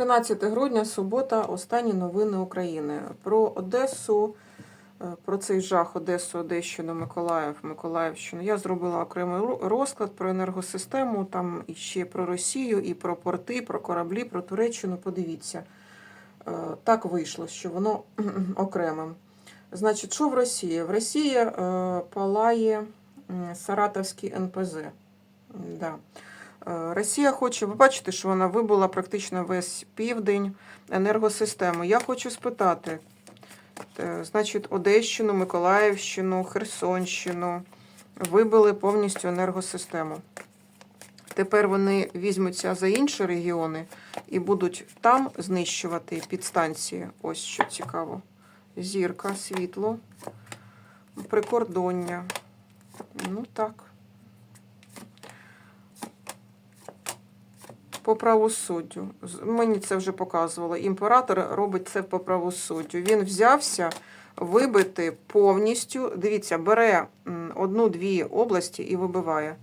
13 грудня, субота, останні новини України. Про Одесу, е, про цей жах Одесу, Одещину, Миколаїв, Миколаївщину. Я зробила окремий розклад про енергосистему, там і ще про Росію, і про порти, про кораблі, про Туреччину. Подивіться. Е, Так вийшло, що воно окремим. Значить, що в Росії? В Росії е, палає Саратовський НПЗ. Да. Е, Росія хоче, ви бачите, що вона вибула практично весь південь енергосистему. Я хочу спитати, е, значить, Одещину, Миколаївщину, Херсонщину вибили повністю енергосистему. Тепер вони візьмуться за інші регіони і будуть там знищувати підстанції. Ось що цікаво. Зірка, світло, прикордоння. Ну так. По правосуддю. Мені це вже показувало. Імператор робить це по правосуддю. Він взявся вибити повністю. Дивіться, бере одну-дві області і вибиває,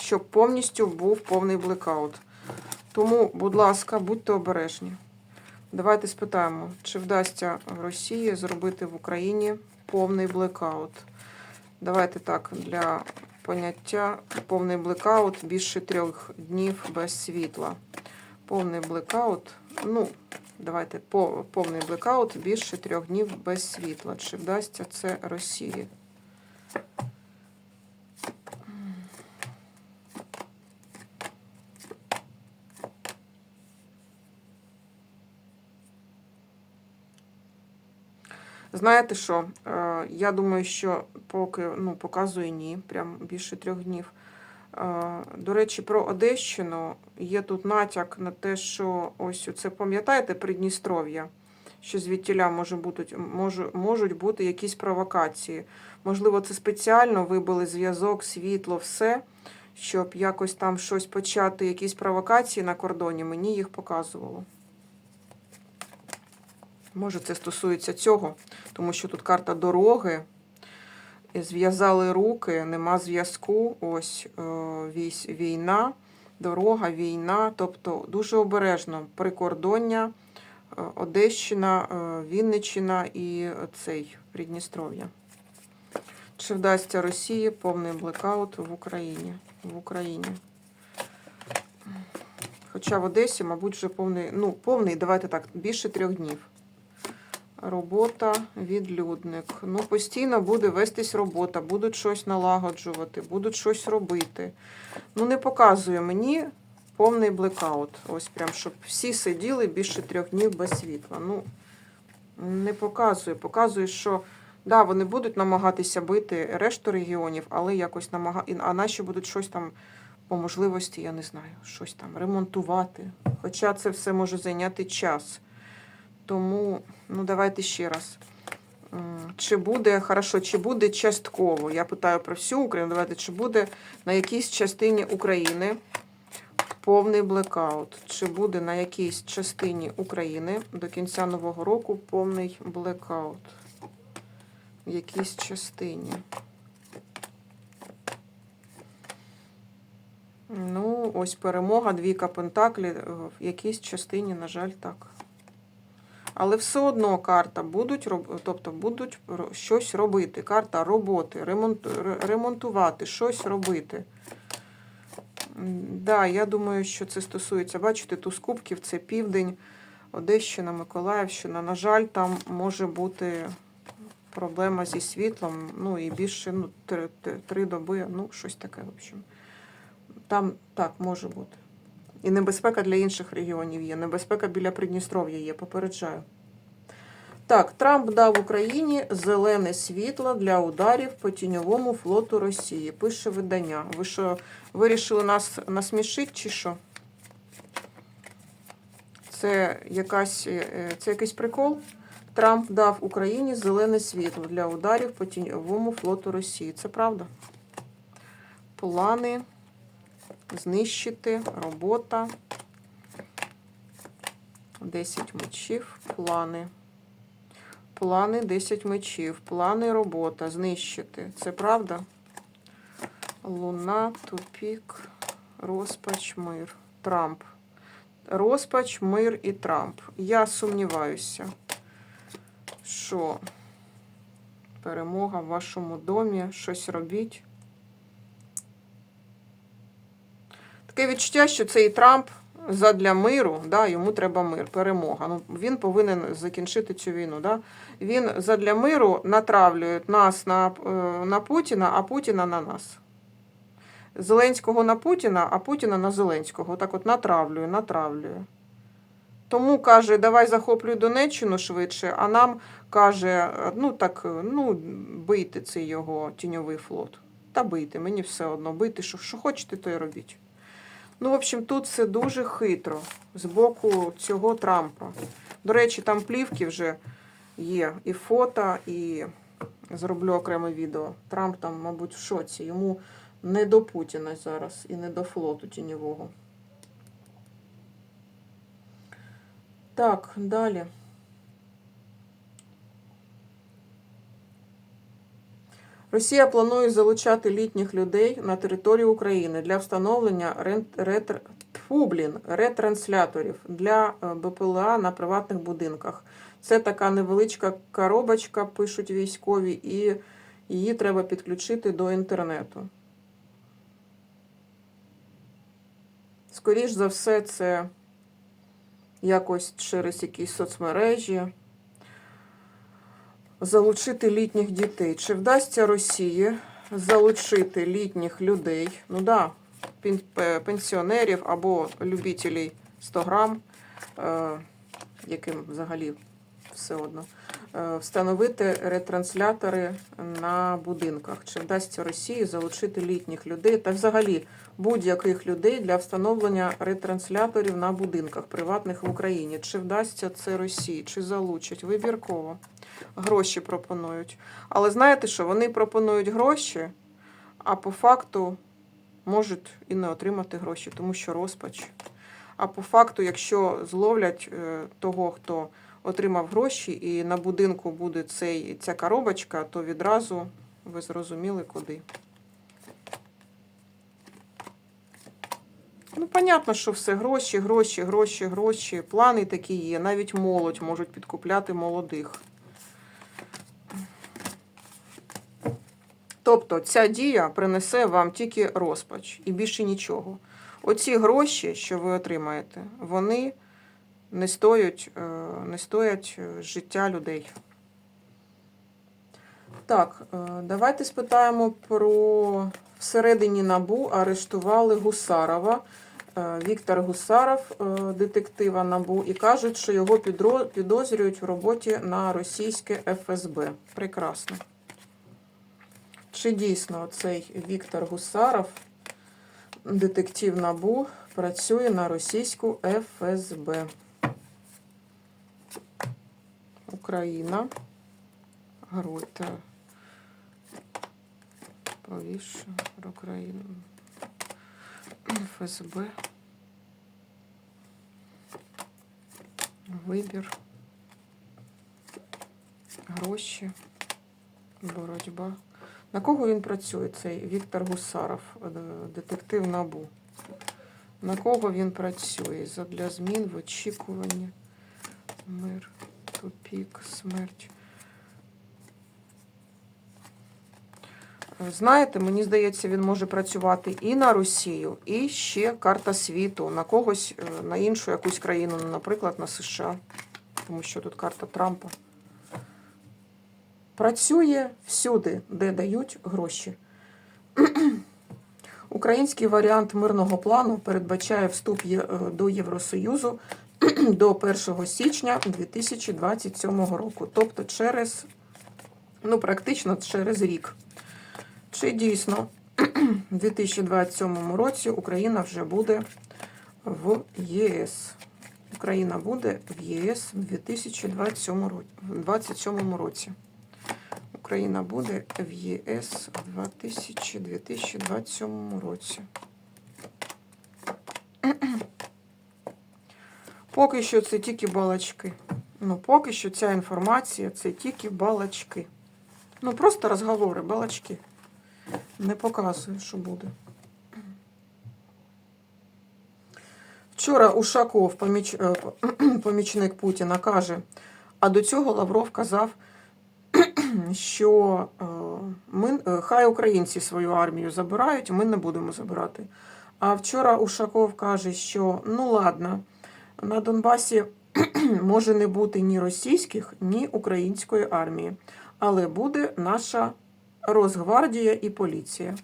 щоб повністю був повний блекаут. Тому, будь ласка, будьте обережні. Давайте спитаємо, чи вдасться в Росії зробити в Україні повний блекаут. Давайте так, для поняття повний блекаут більше трьох днів без світла. Повний блекаут, ну, давайте повний блекаут більше трьох днів без світла. Чи вдасться це Росії? Знаєте що? Е, Я думаю, що поки ну, показує ні, прям більше трьох днів. Е, До речі, про Одещину є тут натяк на те, що ось це пам'ятаєте Придністров'я, що звідтіля може бути, може, можуть бути якісь провокації. Можливо, це спеціально вибили зв'язок, світло, все, щоб якось там щось почати, якісь провокації на кордоні. Мені їх показувало. Може, це стосується цього, тому що тут карта дороги. Зв'язали руки, нема зв'язку. Ось е, війна, дорога, війна. Тобто дуже обережно прикордоння, е, Одещина, е, Вінниччина і цей Придністров'я. Чи вдасться Росії повний блекаут в Україні? В Україні. Хоча в Одесі, мабуть, вже повний, ну, повний, давайте так, більше трьох днів. Робота, відлюдник. Ну, постійно буде вестись робота, будуть щось налагоджувати, будуть щось робити. Ну, не показує мені повний блекаут. Ось прям, щоб всі сиділи більше трьох днів без світла. Ну, не показує. Показує, що да, вони будуть намагатися бити решту регіонів, але якось намага... А наші будуть щось там по можливості, я не знаю, щось там ремонтувати. Хоча це все може зайняти час. Тому, ну давайте ще раз. Чи буде, хорошо, чи буде частково? Я питаю про всю Україну. Давайте, чи буде на якійсь частині України повний блекаут? Чи буде на якійсь частині України до кінця нового року повний блекаут? В якійсь частині. Ну, ось перемога, двійка пентаклі. В якійсь частині, на жаль, так. Але все одно карта будуть тобто будуть щось робити. Карта роботи, ремонт, ремонтувати, щось робити. Да, я думаю, що це стосується, бачите, туз кубків, це південь, Одещина, Миколаївщина. На жаль, там може бути проблема зі світлом, ну і більше ну, три- три доби, ну, щось таке, в общем. Там так може бути. І небезпека для інших регіонів є. Небезпека біля Придністров'я є, попереджаю. Так, Трамп дав Україні зелене світло для ударів по тіньовому флоту Росії. Пише видання. Ви що, вирішили нас насмішити чи що? Це якась, е, це якийсь прикол? Трамп дав Україні зелене світло для ударів по тіньовому флоту Росії. Це правда? Плани знищити, робота. 10 мечів, плани. Плани 10 мечів, плани робота, знищити. Це правда? Луна, тупік, розпач, мир. Трамп. Розпач, мир і Трамп. Я сумніваюся, що перемога в вашому домі, щось робіть. Таке відчуття, що цей Трамп задля миру, да, йому треба мир, перемога. Ну, він повинен закінчити цю війну. Да? Він задля миру натравлює нас на, е, на Путіна, а Путіна на нас. Зеленського на Путіна, а Путіна на Зеленського. Так от натравлює, натравлює. Тому каже, давай захоплюй Донеччину швидше, а нам каже, ну так, ну, бийте цей його тіньовий флот. Та бийте, мені все одно, бийте, що, що хочете, то й робіть. Ну, в общем, тут все дуже хитро з боку цього Трампа. До речі, там плівки вже є і фото, і зроблю окреме відео. Трамп там, мабуть, в шоці. Йому не до Путіна зараз і не до флоту тіньового. Так, далі. Росія планує залучати літніх людей на територію України для встановлення ретр... Ретрансляторів для е, БПЛА на приватних будинках. Це така невеличка коробочка, пишуть військові, і її треба підключити до інтернету. Скоріш за все, це якось через якісь соцмережі залучити літніх дітей. Чи вдасться Росії залучити літніх людей, ну да, пен- пенсіонерів або любителів 100 грам, е, яким взагалі все одно, встановити ретранслятори на будинках. Чи вдасться Росії залучити літніх людей та взагалі будь-яких людей для встановлення ретрансляторів на будинках приватних в Україні? Чи вдасться це Росії, чи залучать? Вибірково гроші пропонують. Але знаєте що? Вони пропонують гроші, а по факту можуть і не отримати гроші, тому що розпач. А по факту, якщо зловлять е, того, хто отримав гроші, і на будинку буде цей, ця коробочка, то відразу ви зрозуміли куди. Ну, понятно, що все гроші, гроші, гроші, гроші. Плани такі є. Навіть молодь можуть підкупляти молодих. Тобто ця дія принесе вам тільки розпач і більше нічого. Оці гроші, що ви отримаєте, вони не стоять, е, не стоять е, життя людей. Так, е, давайте спитаємо про всередині набу арештували Гусарова. Віктор Гусаров, детектива НАБУ, і кажуть, що його підозрюють в роботі на російське ФСБ. Прекрасно. Чи дійсно цей Віктор Гусаров, детектив НАБУ, працює на російську ФСБ? Україна. Гройте. Повіше Україна. ФСБ. Вибір. Гроші. Боротьба. На кого він працює, цей Віктор Гусаров, е, детектив НАБУ? На кого він працює? Задля змін в очікуванні. Мир, тупік, смерть. Знаєте, мені здається, він може працювати і на Росію, і ще карта світу, на когось, е, на іншу якусь країну, ну, наприклад, на США. Тому що тут карта Трампа. Працює всюди, де дають гроші. Український варіант мирного плану передбачає вступ е, до Євросоюзу до 1 січня 2027 року. Тобто через, ну, практично через рік. Чи дійсно в 2027 році Україна вже буде в єС? Україна буде в ЄС в 2027 ро- в 27 році. Україна буде в ЄС в 2027 році. Поки що це тільки балачки. Ну, поки що ця інформація це тільки балачки. Ну, просто розговори, балачки. Не показує, що буде. Вчора Ушаков, поміч... е, помічник Путіна, каже, а до цього Лавров казав, що е, ми, е, хай українці свою армію забирають, ми не будемо забирати. А вчора Ушаков каже, що ну ладно, на Донбасі може не бути ні російських, ні української армії, але буде наша Росгвардія і поліція.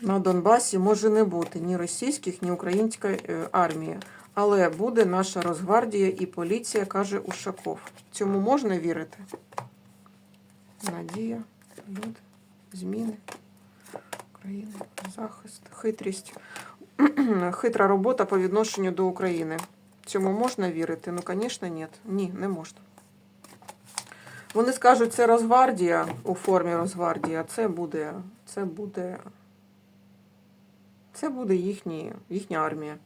На Донбасі може не бути ні російських, ні української е, армії, але буде наша Росгвардія і поліція, каже Ушаков. Цьому можна вірити? Надія, люд, зміни, Україна, захист, хитрість. Хитра робота по відношенню до України. Цьому можна вірити? Ну, звісно, ні. Ні, не можна. Вони скажуть, це Росгвардія у формі Росгвардії, а це буде, це буде, це буде їхні, їхня армія.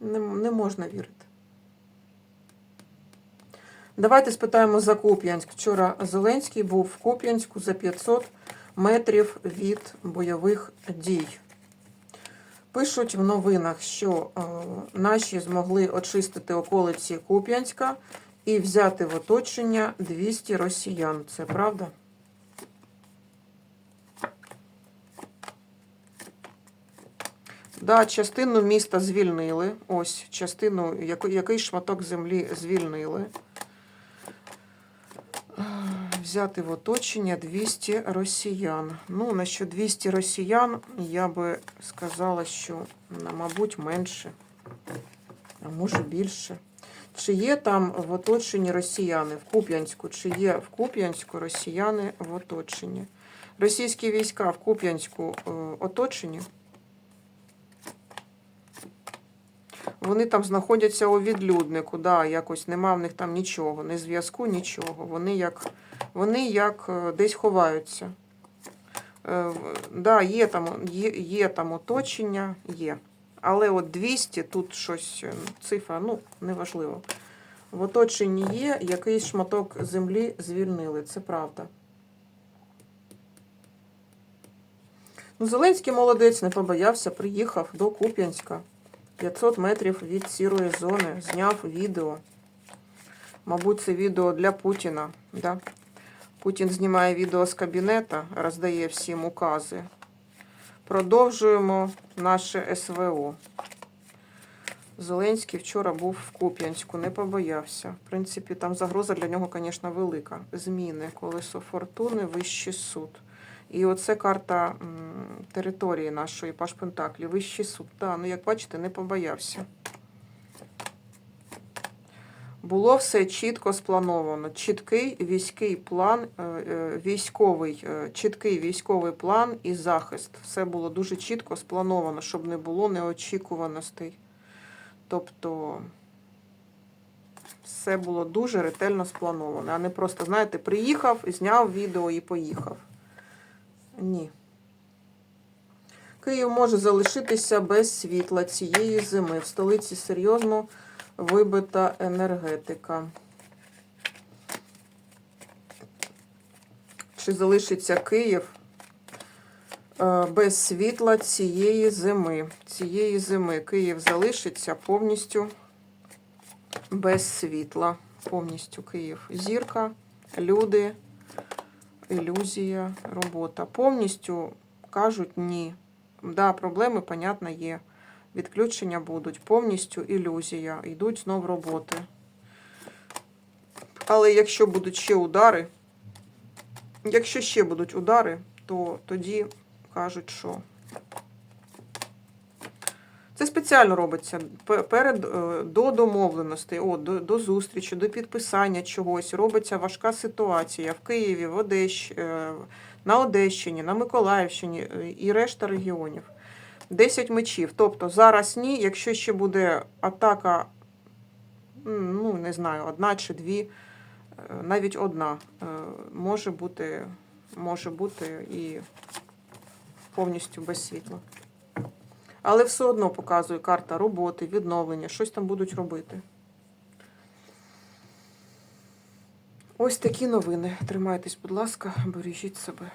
Не, не можна вірити. Давайте спитаємо за Куп'янськ. Вчора Зеленський був в Куп'янську за 500 метрів від бойових дій. Пишуть в новинах, що е, наші змогли очистити околиці Куп'янська і взяти в оточення 200 росіян. Це правда? Да, частину міста звільнили. Ось частину, який, шматок землі звільнили. Взяти в оточення 200 росіян. Ну, на що 200 росіян, я би сказала, що, мабуть, менше, а може більше. Чи є там в оточенні росіяни в Куп'янську? Чи є в Куп'янську росіяни в оточенні? Російські війська в Куп'янську е, оточені? Вони там знаходяться у відлюднику, да, якось нема в них там нічого, ні зв'язку, нічого. Вони як, вони як е, десь ховаються. Е, Да, є там, є, є там оточення, є. Але от 200, тут щось, е, цифра, ну, неважливо. В оточенні є, якийсь шматок землі звільнили, це правда. Ну, Зеленський молодець, не побоявся, приїхав до Куп'янська. 500 метрів від сірої зони, зняв відео. Мабуть, це відео для Путіна. Да? Путін знімає відео з кабінета, роздає всім укази. Продовжуємо наше СВО. Зеленський вчора був в Куп'янську, не побоявся. В принципі, там загроза для нього, звісно, велика. Зміни, колесо фортуни, вищий суд. І оце карта м, території нашої Паш Пентаклі, вищий суд. Да, ну, як бачите, не побоявся. Було все чітко сплановано. Чіткий військовий план, е, е, військовий, е, чіткий військовий план і захист. Все було дуже чітко сплановано, щоб не було неочікуваностей. Тобто все було дуже ретельно сплановано, а не просто, знаєте, приїхав, зняв відео і поїхав. Ні. Київ може залишитися без світла цієї зими. В столиці серйозно вибита енергетика. Чи залишиться Київ е, без світла цієї зими? Цієї зими Київ залишиться повністю без світла. Повністю Київ. Зірка, люди, ілюзія, робота. Повністю кажуть ні. Да, проблеми, понятно, є. Відключення будуть. Повністю ілюзія. Йдуть знов роботи. Але якщо будуть ще удари, якщо ще будуть удари, то тоді кажуть, що це спеціально робиться перед е, до домовленостей, о, до, до зустрічі, до підписання чогось. Робиться важка ситуація в Києві, в Одещ, е, на Одещині, на Миколаївщині е, і решта регіонів. 10 мечів. Тобто зараз ні, якщо ще буде атака, ну не знаю, одна чи дві, е, навіть одна, е, може бути, може бути і повністю без світла. Але все одно показує карта роботи, відновлення, щось там будуть робити. Ось такі новини. Тримайтесь, будь ласка, бережіть себе.